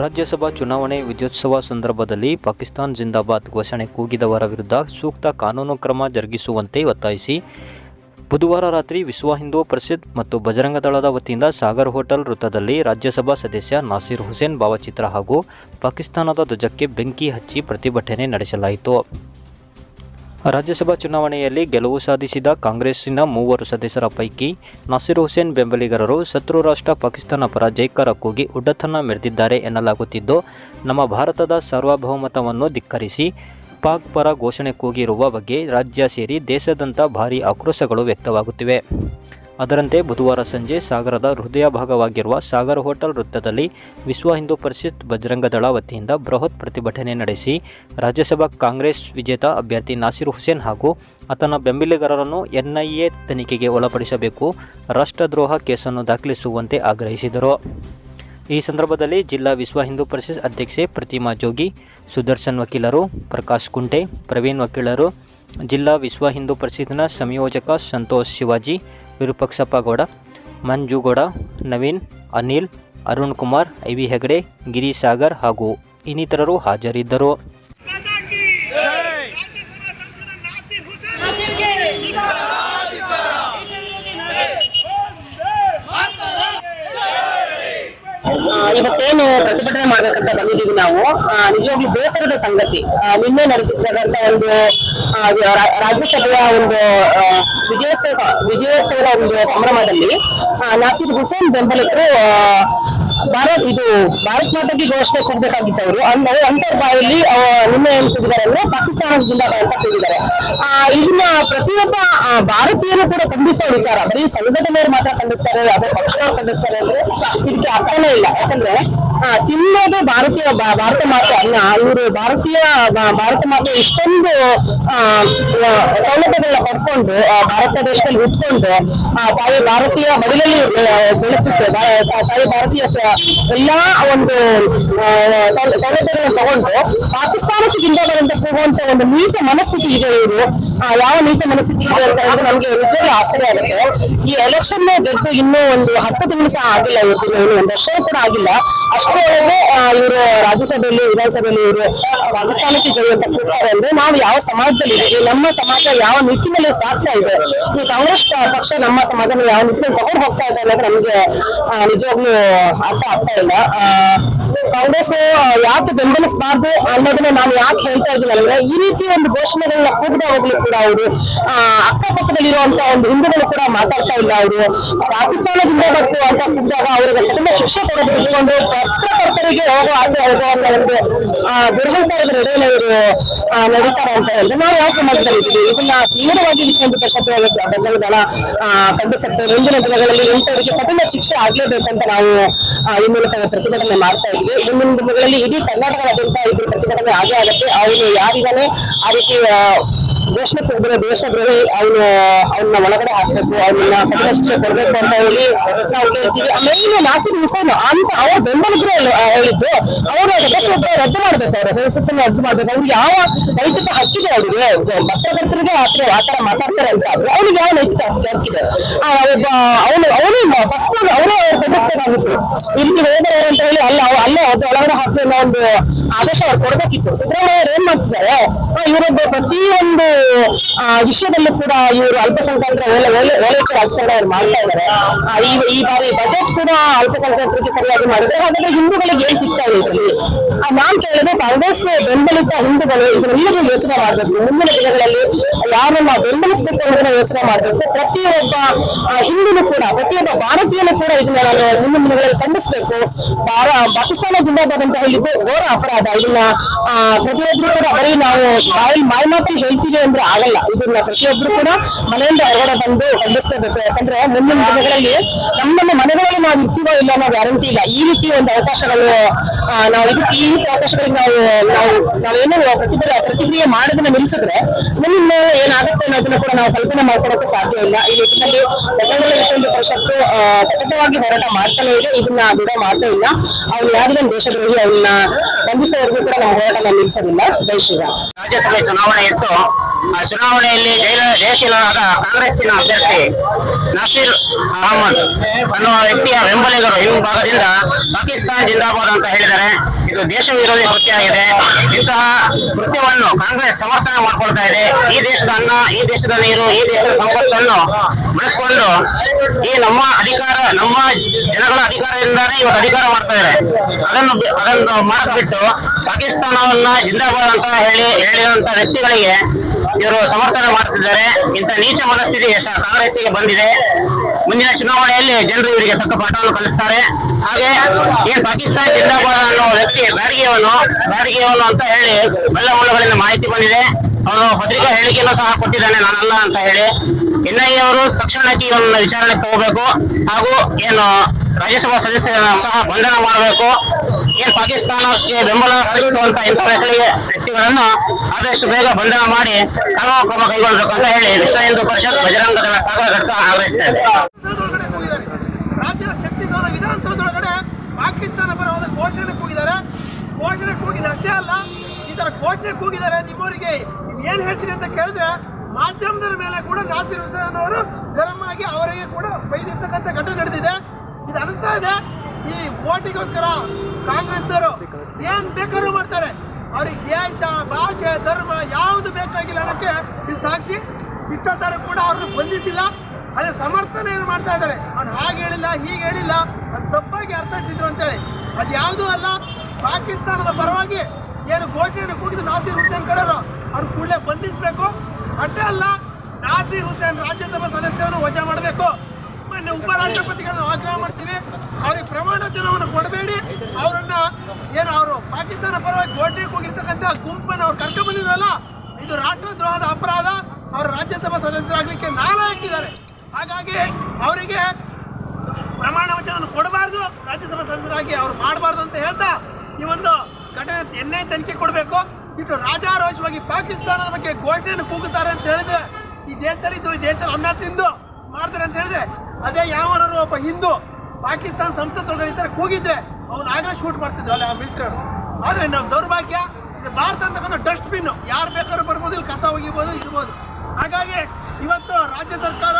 ರಾಜ್ಯಸಭಾ ಚುನಾವಣೆ ವಿಜಯೋತ್ಸವ ಸಂದರ್ಭದಲ್ಲಿ ಪಾಕಿಸ್ತಾನ್ ಜಿಂದಾಬಾದ್ ಘೋಷಣೆ ಕೂಗಿದವರ ವಿರುದ್ಧ ಸೂಕ್ತ ಕಾನೂನು ಕ್ರಮ ಜರುಗಿಸುವಂತೆ ಒತ್ತಾಯಿಸಿ. ಬುಧವಾರ ರಾತ್ರಿ ವಿಶ್ವ ಹಿಂದೂ ಪರಿಷತ್ ಮತ್ತು ಬಜರಂಗ ದಳದ ವತಿಯಿಂದ ಸಾಗರ್ ಹೋಟೆಲ್ ವೃತ್ತದಲ್ಲಿ ರಾಜ್ಯಸಭಾ ಸದಸ್ಯ ನಾಸೀರ್ ಹುಸೇನ್ ಭಾವಚಿತ್ರ ಹಾಗೂ ಪಾಕಿಸ್ತಾನದ ಧ್ವಜಕ್ಕೆ ಬೆಂಕಿ ಹಚ್ಚಿ ಪ್ರತಿಭಟನೆ ನಡೆಸಲಾಯಿತು. ರಾಜ್ಯಸಭಾ ಚುನಾವಣೆಯಲ್ಲಿ ಗೆಲುವು ಸಾಧಿಸಿದ ಕಾಂಗ್ರೆಸ್ಸಿನ ಮೂವರು ಸದಸ್ಯರ ಪೈಕಿ ನಸೀರ್ ಹುಸೇನ್ ಬೆಂಬಲಿಗರರು ಶತ್ರು ರಾಷ್ಟ್ರ ಪಾಕಿಸ್ತಾನ ಪರ ಜೈಕಾರ ಕೂಗಿ ಉಡ್ಡತನ ಮೆರೆದಿದ್ದಾರೆ ಎನ್ನಲಾಗುತ್ತಿದ್ದು, ನಮ್ಮ ಭಾರತದ ಸಾರ್ವಭೌಮತವನ್ನು ಧಿಕ್ಕರಿಸಿ ಪಾಕ್ ಪರ ಘೋಷಣೆ ಕೂಗಿರುವ ಬಗ್ಗೆ ರಾಜ್ಯ ಸೇರಿ ದೇಶದಂತ ಭಾರೀ ಆಕ್ರೋಶಗಳು ವ್ಯಕ್ತವಾಗುತ್ತಿವೆ. ಅದರಂತೆ ಬುಧವಾರ ಸಂಜೆ ಸಾಗರದ ಹೃದಯ ಭಾಗವಾಗಿರುವ ಸಾಗರ್ ಹೋಟೆಲ್ ವೃತ್ತದಲ್ಲಿ ವಿಶ್ವ ಹಿಂದೂ ಪರಿಷತ್ ಬಜರಂಗ ದಳ ವತಿಯಿಂದ ಬೃಹತ್ ಪ್ರತಿಭಟನೆ ನಡೆಸಿ ರಾಜ್ಯಸಭಾ ಕಾಂಗ್ರೆಸ್ ವಿಜೇತ ಅಭ್ಯರ್ಥಿ ನಾಸಿರ್ ಹುಸೇನ್ ಹಾಗೂ ಆತನ ಬೆಂಬಲಿಗರನ್ನು ಎನ್ಐಎ ತನಿಖೆಗೆ ಒಳಪಡಿಸಬೇಕು, ರಾಷ್ಟ್ರದ್ರೋಹ ಕೇಸನ್ನು ದಾಖಲಿಸುವಂತೆ ಆಗ್ರಹಿಸಿದರು. ಈ ಸಂದರ್ಭದಲ್ಲಿ ಜಿಲ್ಲಾ ವಿಶ್ವ ಹಿಂದೂ ಪರಿಷತ್ ಅಧ್ಯಕ್ಷೆ ಪ್ರತಿಮಾ ಜೋಗಿ, ಸುದರ್ಶನ್ ವಕೀಲರು ಪ್ರಕಾಶ್ ಕುಂಟೆ, ಪ್ರವೀಣ್ ವಕೀಲರು, ಜಿಲ್ಲಾ ವಿಶ್ವ ಹಿಂದೂ ಪರಿಷತ್ನ ಸಂಯೋಜಕ ಸಂತೋಷ್ ಶಿವಾಜಿ ವಿರೂಪಾಕ್ಷಪ್ಪ ಗೌಡ, ಮಂಜು ಗೌಡ, ನವೀನ್, ಅನಿಲ್, ಅರುಣ್ ಕುಮಾರ್, ಐ ವಿ ಹೆಗಡೆ, ಗಿರೀಶ್ ಹಾಗೂ ಇನ್ನಿತರರು ಹಾಜರಿದ್ದರು. ಇವತ್ತೇನು ಪ್ರತಿಭಟನೆ ಮಾಡ್ಬೇಕಂತ ಬಂದಿದ್ದೀವಿ ನಾವು. ನಿಜವಾಗಿ ಬೇಸರದ ಸಂಗತಿ. ನಿನ್ನೆ ನಡೆದಿರ್ತಕ್ಕಂಥ ಒಂದು ರಾಜ್ಯಸಭೆಯ ಒಂದು ವಿಜಯೋತ್ಸವ ವಿಜಯೋತ್ಸವದ ಒಂದು ಸಂಭ್ರಮದಲ್ಲಿ ನಾಸಿರ್ ಹುಸೇನ್ ಬೆಂಬಲಿಗರು ಆ, ಭಾರತ್ ಇದು ಭಾರತ್ ಮಾತಾಗಿ ಘೋಷಣೆ ಕೊಡ್ಬೇಕಾಗಿತ್ತು ಅವರು. ಅಂದ್ರೆ ಅಂತರ್ ಬಾಯಲ್ಲಿ ನಿನ್ನೆ ಏನ್ ಕೂಗಿದ್ದಾರೆ ಅಂದ್ರೆ ಪಾಕಿಸ್ತಾನ ಜಿಂದಾಬಾದ್ ಅಂತ ಕೂಗಿದ್ದಾರೆ. ಇದನ್ನ ಪ್ರತಿಯೊಬ್ಬ ಭಾರತೀಯರು ಕೂಡ ಖಂಡಿಸುವ ವಿಚಾರ. ಬರೀ ಸಂಘಟನೆಯವರು ಮಾತ್ರ ಖಂಡಿಸ್ತಾರೆ ಯಾವುದೇ ಪಕ್ಷದವ್ರು ಖಂಡಿಸ್ತಾರೆ ಅಂದ್ರೆ ಇದಕ್ಕೆ ಅರ್ಥನೇ ಇಲ್ಲ. ಯಾಕಂದ್ರೆ ತಿನ್ನೋದು ಭಾರತೀಯ ಭಾರತ ಮಾತೆ ಅನ್ನ ಇವರು ಭಾರತೀಯ ಭಾರತ ಮಾತೆ ಇಷ್ಟೊಂದು ಸೌಲಭ್ಯಗಳನ್ನ ಪಡ್ಕೊಂಡು ಭಾರತ ದೇಶದಲ್ಲಿ ಉಟ್ಕೊಂಡು ಆ, ತಾಯಿ ಭಾರತೀಯ ಮಡಿಲಲ್ಲಿ ಬೆಳೆಸುತ್ತೆ. ತಾಯಿ ಭಾರತೀಯ ಎಲ್ಲಾ ಒಂದು ಸೌಲಭ್ಯಗಳನ್ನು ಸೌಲ- ತಗೊಂಡು ಪಾಕಿಸ್ತಾನಕ್ಕೆ ಜಿಂದಾಬಾದ್ ಅಂತ ಕೂಗುವಂತ ಒಂದು ನೀಚ ಮನಸ್ಥಿತಿ ಇದೆ ಇವರು. ಯಾವ ನೀಚ ಮನಸ್ಥಿತಿ ಇದೆ ಅಂತ ಹೇಳಿದ್ರೆ ನಮ್ಗೆ ನಿಜವಾಗ್ಲೂ ಆಶ್ಚರ್ಯ ಆಗುತ್ತೆ. ಈ ಎಲೆಕ್ಷನ್ ಗೆದ್ದು ಇನ್ನೂ ಒಂದು ಹತ್ತು ತಿಂಗಳು ಸಹ ಆಗಿಲ್ಲ ಇವತ್ತು ಒಂದು ವರ್ಷ ಕೂಡ ಆಗಿಲ್ಲ. ಅಷ್ಟರೊಳಗೆ ಇವರು ರಾಜ್ಯಸಭೆಯಲ್ಲಿ, ವಿಧಾನಸಭೆಯಲ್ಲಿ ಇವರು ಪಾಕಿಸ್ತಾನಕ್ಕೆ ಜಯ ಅಂತ ಅಂದ್ರೆ ನಾವು ಯಾವ ಸಮಾಜದಲ್ಲಿ ಇದ್ದೀವಿ? ನಮ್ಮ ಸಮಾಜ ಯಾವ ನಿಟ್ಟಿನಲ್ಲಿ ಸಾಕ್ತಾ ಇದೆ? ಈ ಕಾಂಗ್ರೆಸ್ ಪಕ್ಷ ನಮ್ಮ ಸಮಾಜನ ಯಾವ ನಿಟ್ಟಿನಲ್ಲಿ ತಗೊಂಡು ಹೋಗ್ತಾ ಇದೆ ಅನ್ನೋದು ನಮ್ಗೆ ನಿಜವಾಗ್ಲೂ ಅರ್ಥ ಆಗ್ತಾ ಇಲ್ಲ. ಕಾಂಗ್ರೆಸ್ ಯಾಕೆ ಬೆಂಬಲಿಸಬಾರ್ದು ಅನ್ನೋದನ್ನ ನಾನು ಯಾಕೆ ಹೇಳ್ತಾ ಇದ್ದೀನಿ ಅಂದ್ರೆ ಈ ರೀತಿ ಒಂದು ಘೋಷಣೆಗಳನ್ನ ಕೂಗದವಾಗ್ಲೂ ಕೂಡ ಅವರು ಅಕ್ಕಪಕ್ಕದಲ್ಲಿರುವಂತ ಒಂದು ಹಿಂದೂಗಳು ಕೂಡ ಮಾತಾಡ್ತಾ ಇಲ್ಲ ಅವರು. ಪಾಕಿಸ್ತಾನ ಜಿಂದಾಬಾದ್ ಅಂತ ಕೂಗಿದಾಗ ಅವರಿಗೆ ಕಠಿಣ ಶಿಕ್ಷೆ ಕೊಡೋದು ಬಿಟ್ಕೊಂಡು ಪತ್ರಕರ್ತರಿಗೆ ಹೋಗೋ ಆಚೆ ಹೋಗೋ ಅನ್ನೋ ಒಂದು ದುರ್ಹಂಕಾರದ ನಡೆಯಲ್ಲಿ ಇವರು ನಡೀತಾರೆ ಅಂತ ಹೇಳಿದ್ರೆ ನಾವು ಯಾವ ಸಮಾಜದಲ್ಲಿ ಇದ್ದೀವಿ. ಇದನ್ನ ತೀವ್ರವಾಗಿ ವಿಚ್ಛೇದಿತಕ್ಕಂಥ ಬಜರಂಗ ದಳ ಆ, ಖಂಡಿಸುತ್ತೆ ಮುಂದಿನ ದಿನಗಳಲ್ಲಿ ಇಂಥವರಿಗೆ ಕಠಿಣ ಶಿಕ್ಷೆ ಆಗ್ಲೇಬೇಕಂತ ನಾವು ಆ, ಈ ಮೂಲಕ ಪ್ರತಿಭಟನೆ ಮಾಡ್ತಾ ಇದ್ವಿ. ಮುಂದಿನ ದಿನಗಳಲ್ಲಿ ಇಡೀ ಕರ್ನಾಟಕದಾದ್ಯಂತ ಇದು ಪ್ರತಿಭಟನೆ ಆಗೇ ಆಗುತ್ತೆ. ಅವನು ಯಾರಿಗಾನೆ ಆ ರೀತಿ ದೇಶದಲ್ಲಿ ದೇಶದ್ರೋಹಿ ಅವನು ಅವನ್ನ ಒಳಗಡೆ ಹಾಕ್ಬೇಕು ಅವನ್ನ ಕಠಿಣ ಶಿಕ್ಷೆ ಕೊಡ್ಬೇಕು ಅಂತ ಹೇಳಿ ನಾವು ಕೇಳ್ತೀವಿ. ಆಮೇಲೆ ನಾಸಿರ್ ಹುಸೇನ್ ಅಂತ ಅವ್ರ ಬೆಂಬಲಿಗರು ಹೇಳಿದ್ದು. ಅವರ ಸದಸ್ಯತ್ವ ರದ್ದು ಮಾಡ್ಬೇಕು ಅವರ ಸದಸ್ಯತ್ವ ರದ್ದು ಮಾಡ್ಬೇಕು. ಅವ್ರಿಗೆ ಯಾವ ನೈತಿಕ ಹಕ್ಕಿದೆ ಅವರಿಗೆ? ಪತ್ರಕರ್ತರಿಗೆ ಆತರ ಆತರ ಮಾತಾಡ್ತಾರೆ ಅಂತ ಆದ್ರೆ ಅವ್ರಿಗೆ ಯಾವ ನೈತಿಕ ಹಕ್ಕು ಹಕ್ಕಿದೆ. ಒಬ್ಬ ಅವನು ಅವನು ಫಸ್ಟ್ ಅವರೇ ಖಂಡಿಸ್ಬೇಕಾಗಿತ್ತು ಇಲ್ಲಿ ಹೋದರೆ ಅಂತ ಹೇಳಿ ಅಲ್ಲ ಅಲ್ಲೇ ಅದು ಒಳಗಡೆ ಹಾಕಿ ಒಂದು ಆದೇಶ ಅವ್ರು ಕೊಡ್ಬೇಕಿತ್ತು. ಸಿದ್ದರಾಮಯ್ಯ ಅವ್ರು ಏನ್ ಮಾಡ್ತಿದ್ದಾರೆ? ಇವರೊಬ್ಬ ಪ್ರತಿಯೊಂದು ಆ, ವಿಷಯದಲ್ಲೂ ಕೂಡ ಇವರು ಅಲ್ಪಸಂಖ್ಯಾತರ ಓಲೆ ಓಲೆ ಓಲೈಕೆ ರಾಜಕಾರಣ ಅವ್ರು ಮಾಡ್ತಾ ಇದ್ದಾರೆ. ಈ ಬಾರಿ ಬಜೆಟ್ ಕೂಡ ಅಲ್ಪಸಂಖ್ಯಾತರಿಗೆ ಸರಿಯಾಗಿ ಮಾಡಿದ್ರೆ ಹಾಗಾದ್ರೆ ಹಿಂದೂಗಳಿಗೆ ಏನ್ ಸಿಗ್ತಾ ಇದೆ ಇದರಲ್ಲಿ ನಾನ್ ಕೇಳಿದ್ರೆ ಕಾಂಗ್ರೆಸ್ ಬೆಂಬಲಿತ ಹಿಂದೂಗಳು ಇದನ್ನೆಲ್ಲರೂ ಯೋಚನೆ ಮಾಡಬೇಕು. ಮುಂದಿನ ದಿನಗಳಲ್ಲಿ ಯಾರನ್ನ ಬೆಂಬಲಿಸಬೇಕು ಅನ್ನೋದನ್ನ ಯೋಚನೆ ಮಾಡಬೇಕು. ಪ್ರತಿಯೊಬ್ಬ ಹಿಂದೂನು ಕೂಡ, ಪ್ರತಿಯೊಬ್ಬ ಭಾರತೀಯನು ಕೂಡ ಇದನ್ನ ನಾನು ಮುಂದಿನ ದಿನಗಳಲ್ಲಿ ಖಂಡಿಸಬೇಕು. ಪಾಕಿಸ್ತಾನ ಜಿಂದಾಬಾದ್ ಅಂತ ಘೋರ ಅಪರಾಧ. ಇದನ್ನ ಪ್ರತಿಯೊಬ್ಬರು ಕೂಡ ಬರೀ ನಾವು ಬಾಯಿ ಮಾಯಿ ಮಾತು ಹೇಳ್ತೀವಿ ಅಂದ್ರೆ ಆಗಲ್ಲ. ಇದನ್ನ ಪ್ರತಿಯೊಬ್ರು ಕೂಡ ಮನೆಯಿಂದ ಹೊರಗಡೆ ಬಂದು ಖಂಡಿಸ್ಕೋಬೇಕು. ಯಾಕಂದ್ರೆ ಮುಂದಿನ ದಿನಗಳಲ್ಲಿ ನಮ್ಮ ನಮ್ಮ ಮನೆಗಳಲ್ಲಿ ನಾವು ಇರ್ತೀವೋ ಇಲ್ಲ ಅನ್ನೋ ಗ್ಯಾರಂಟಿ ಇಲ್ಲ. ಈ ರೀತಿ ಒಂದು ಅವಕಾಶಗಳು ನಾವು ಈ ರೀತಿ ಅವಕಾಶಗಳಿಗೆ ನಾವು ನಾವು ನಾವೇನೋ ಪ್ರತಿಕ್ರಿಯೆ ಪ್ರತಿಕ್ರಿಯೆ ಮಾಡೋದನ್ನ ನಿಲ್ಸಿದ್ರೆ ಮುಂದಿನ ಏನಾಗುತ್ತೆ ಅನ್ನೋದನ್ನ ಕೂಡ ನಾವು ಕಲ್ಪನೆ ಮಾಡ್ಕೊಳಕ್ಕೆ ಸಾಧ್ಯ ಇಲ್ಲ. ಈ ನಿಟ್ಟಿನಲ್ಲಿ ಒಂದು ಪರಿಷತ್ತು ಸತತವಾಗಿ ಹೋರಾಟ ಮಾಡ್ತಾನೆ ಇದೆ. ಇದನ್ನ ಬಿಡೋ ಮಾಡ್ತಾ ಇಲ್ಲ. ಅವ್ನು ಯಾರಿಗೂ ದೇಶದ್ರೋಹಿ ಅವನ್ನ ಬಂಧಿಸೋವರೆಗೂ ಕೂಡ ನಮ್ಮ ಹೋರಾಟ ನಾವು ನಿಲ್ಸೋದಿಲ್ಲ ಜೈ ಶ್ರೀರಾಮ್. ರಾಜ್ಯಸಭೆ ಚುನಾವಣೆ ಇತ್ತು. ಚುನಾವಣೆಯಲ್ಲಿ ಜೈಲ, ಜಯಶೀಲರಾದ ಕಾಂಗ್ರೆಸ್ಸಿನ ಅಭ್ಯರ್ಥಿ ನಸೀರ್ ಅಹಮದ್. ಅನ್ನುವ ವ್ಯಕ್ತಿಯ ಬೆಂಬಲಿಗರು ಹಿಂಭಾಗದಿಂದ ಪಾಕಿಸ್ತಾನ್ ಜಿಂದಾಬಾದ್ ಅಂತ ಹೇಳಿದ್ದಾರೆ. ಇದು ದೇಶ ವಿರೋಧಿ ಕೃತ್ಯ ಆಗಿದೆ. ಇಂತಹ ಕೃತ್ಯವನ್ನು ಕಾಂಗ್ರೆಸ್ ಸಮರ್ಥನೆ ಮಾಡ್ಕೊಳ್ತಾ ಇದೆ. ಈ ದೇಶದ ಅನ್ನ, ಈ ದೇಶದ ನೀರು, ಈ ದೇಶದ ಸಂಪತ್ತನ್ನು ಬಳಸಿಕೊಂಡು ಈ ನಮ್ಮ ಅಧಿಕಾರ, ನಮ್ಮ ಜನಗಳ ಅಧಿಕಾರದಿಂದಾನೇ ಇವತ್ತು ಅಧಿಕಾರ ಮಾಡ್ತಾ ಇದೆ. ಅದನ್ನು ಅದನ್ನು ಮಾಡಿಬಿಟ್ಟು ಪಾಕಿಸ್ತಾನವನ್ನ ಜಿಂದಾಬಾದ್ ಅಂತ ಹೇಳಿ, ಹೇಳಿದಂತ ವ್ಯಕ್ತಿಗಳಿಗೆ ಇವರು ಸಮರ್ಥನೆ ಮಾಡುತ್ತಿದ್ದಾರೆ ಇಂಥ ನೀಚ ಮನಸ್ಥಿತಿ ಕಾಂಗ್ರೆಸ್ಗೆ ಬಂದಿದೆ. ಮುಂದಿನ ಚುನಾವಣೆಯಲ್ಲಿ ಜನರು ಇವರಿಗೆ ತಕ್ಕ ಪಾಠವನ್ನು ಕಲಿಸ್ತಾರೆ. ಹಾಗೆ ಏನ್ ಪಾಕಿಸ್ತಾನ ಜಿಂದಾಬಾದ್ ಅನ್ನೋ ವ್ಯಕ್ತಿ ಬ್ಯಾಡಗಿಯವನು ಬ್ಯಾಡಗಿಯವನು ಅಂತ ಹೇಳಿ ಬೆಲ್ಲ ಮೂಲಗಳಿಂದ ಮಾಹಿತಿ ಬಂದಿದೆ. ಅವರು ಪತ್ರಿಕಾ ಹೇಳಿಕೆಯನ್ನು ಸಹ ಕೊಟ್ಟಿದ್ದಾನೆ, ನಾನಲ್ಲ ಅಂತ ಹೇಳಿ. ಎನ್ಐಎ ಅವರು ತಕ್ಷಣಕ್ಕೆ ಇವನ್ನ ವಿಚಾರಣೆ ತಗೋಬೇಕು. ಹಾಗೂ ಏನು ರಾಜ್ಯಸಭಾ ಸದಸ್ಯರನ್ನು ಸಹ ಬಂಧನ ಮಾಡಬೇಕು. ಏನ್ ಪಾಕಿಸ್ತಾನಕ್ಕೆ ಬೆಂಬಲ ಸಲ್ಲಿಸುವಂತ ಇಂಥ ವ್ಯಕ್ತಿಗಳನ್ನು ಆದಷ್ಟು ಬೇಗ ಬಂಧನ ಮಾಡಿ ಕಾನೂನು ಕ್ರಮ ಕೈಗೊಳ್ಳಬೇಕು ಅಂತ ಹೇಳಿ ವಿಶ್ವ ಹಿಂದೂ ಪರಿಷತ್ ಬಜರಂಗ ದಳ ಸಾಗರ ಘಟಕ ಆಗ್ರಹಿಸ್ತಾ ಇದೆ. ರಾಜ್ಯದ ಶಕ್ತಿ ರಾಜ್ಯದ ವಿಧಾನಸೌಧದೊಳಗಡೆ ಪಾಕಿಸ್ತಾನ ಪರವಾದ ಘೋಷಣೆ ಕೂಗಿದ್ದಾರೆ. ಘೋಷಣೆ ಕೂಗಿದೆ ಅಷ್ಟೇ ಅಲ್ಲ, ಈ ತರ ಘೋಷಣೆ ಕೂಗಿದ್ದಾರೆ ನಿಮ್ಮವರಿಗೆ ಏನ್ ಹೇಳ್ತೀರಿ ಅಂತ ಕೇಳಿದ್ರೆ ಮಾಧ್ಯಮದ ಮೇಲೆ ಕೂಡ ನಾಸಿರ್ ಹುಸೇನ್ ಅವರು ಗರಂ ಆಗಿ ಅವರಿಗೆ ಕೂಡ ಬೈದಿರ್ತಕ್ಕಂಥ ಘಟನೆ ನಡೆದಿದೆ. ಇದು ಅನಿಸ್ತಾ ಇದೆ. ಈ ಓಟಿಗೋಸ್ಕರ ಕಾಂಗ್ರೆಸ್ನವರು ಏನ್ ಬೇಕಾದ್ರೂ ಮಾಡ್ತಾರೆ. ಅವ್ರಿಗೆ ದೇಶ ಭಾಷೆ, ಧರ್ಮ ಯಾವುದು ಬೇಕಾಗಿಲ್ಲ ಅನ್ನೋಕ್ಕೆ ಇದು ಸಾಕ್ಷಿ ಇಷ್ಟೊತ್ತರ ಕೂಡ ಅವ್ರನ್ನ ಬಂಧಿಸಿಲ್ಲ. ಅದೇ ಸಮರ್ಥನೆ ಏನು ಮಾಡ್ತಾ ಇದ್ದಾರೆ? ಅವ್ನು ಹಾಗೆ ಹೇಳಿಲ್ಲ, ಹೀಗೆ ಹೇಳಿಲ್ಲ ಅದು ತಪ್ಪಾಗಿ ಅರ್ಥೈಸಿದ್ರು ಅಂತೇಳಿ. ಅದು ಯಾವುದೂ ಅಲ್ಲ, ಪಾಕಿಸ್ತಾನದ ಪರವಾಗಿ ಏನು ಘೋಷಣೆ ಕೂಗಿದ್ರು ನಾಸೀರ್ ಹುಸೇನ್ ಕಡೆಯವರು ಅವ್ರ ಕೂಡಲೇ ಬಂಧಿಸಬೇಕು. ಅಷ್ಟೇ ಅಲ್ಲ, ನಾಸೀರ್ ಹುಸೇನ್ ರಾಜ್ಯಸಭಾ ಸದಸ್ಯರನ್ನು ವಜಾ ಮಾಡಬೇಕು. ಮೊನ್ನೆ ಉಪರಾಷ್ಟ್ರಪತಿಗಳನ್ನ ಆಗ್ರಹ ಮಾಡ್ತೀವಿ. ಅವ್ರಿಗೆ ಪ್ರಮಾಣ ಕೊಡಬೇಡಿ ಅವರನ್ನ ಏನು ಅವರು ಪಾಕಿಸ್ತಾನ ಪರವಾಗಿ ಘೋಷಣೆ ಕೂಗಿರ್ತಕ್ಕಂಥ ಗುಂಪನ್ನು ಅವ್ರು ಕರ್ಕೊಂಡು ಬಂದಿದ್ರಲ್ಲ ಇದು ರಾಷ್ಟ್ರದ್ರೋಹದ ಅಪರಾಧ ಅವರು ರಾಜ್ಯಸಭಾ ಸದಸ್ಯರಾಗಲಿಕ್ಕೆ ಹಾಕಿದ್ದಾರೆ. ಹಾಗಾಗಿ ಅವರಿಗೆ ಪ್ರಮಾಣ ವಚನವನ್ನು ಕೊಡಬಾರ್ದು. ರಾಜ್ಯಸಭಾ ಸದಸ್ಯರಾಗಿ ಅವ್ರು ಮಾಡಬಾರ್ದು ಅಂತ ಹೇಳ್ತಾ ಈ ಒಂದು ಘಟನೆ ಎನ್ನೇ ತನಿಖೆ ಕೊಡಬೇಕು. ಇಟ್ಟು ರಾಜಾರೋಷವಾಗಿ ಪಾಕಿಸ್ತಾನದ ಬಗ್ಗೆ ಘೋಷಣೆಯನ್ನು ಕೂಗುತ್ತಾರೆ ಅಂತ ಹೇಳಿದ್ರೆ ಈ ದೇಶದಲ್ಲಿದ್ದು ಈ ದೇಶದಲ್ಲಿ ಅನ್ನ ತಿಂದು ಮಾಡ್ತಾರೆ ಅಂತ ಹೇಳಿದ್ರೆ ಅದೇ ಯಾವನಾರು ಒಬ್ಬ ಹಿಂದೂ ಪಾಕಿಸ್ತಾನ ಸಂಸ್ಥೆ ಈ ಕೂಗಿದ್ರೆ ಅವ್ನು ಆಗಲೇ ಶೂಟ್ ಮಾಡ್ತಿದ್ರು ಅಲ್ಲಿ ಆ ಮಿಲಿಟರಿ ಆದರೆ ನಮ್ಮ ದೌರ್ಭಾಗ್ಯ, ಇದು ಭಾರತ ಅಂತಕ್ಕಂಥ ಡಸ್ಟ್ಬಿನ್ ಯಾರು ಬೇಕಾದ್ರೂ ಬರ್ಬೋದು, ಇಲ್ಲಿ ಕಸ ಒಗಿಬೋದು, ಇರ್ಬೋದು. ಹಾಗಾಗಿ ಇವತ್ತು ರಾಜ್ಯ ಸರ್ಕಾರ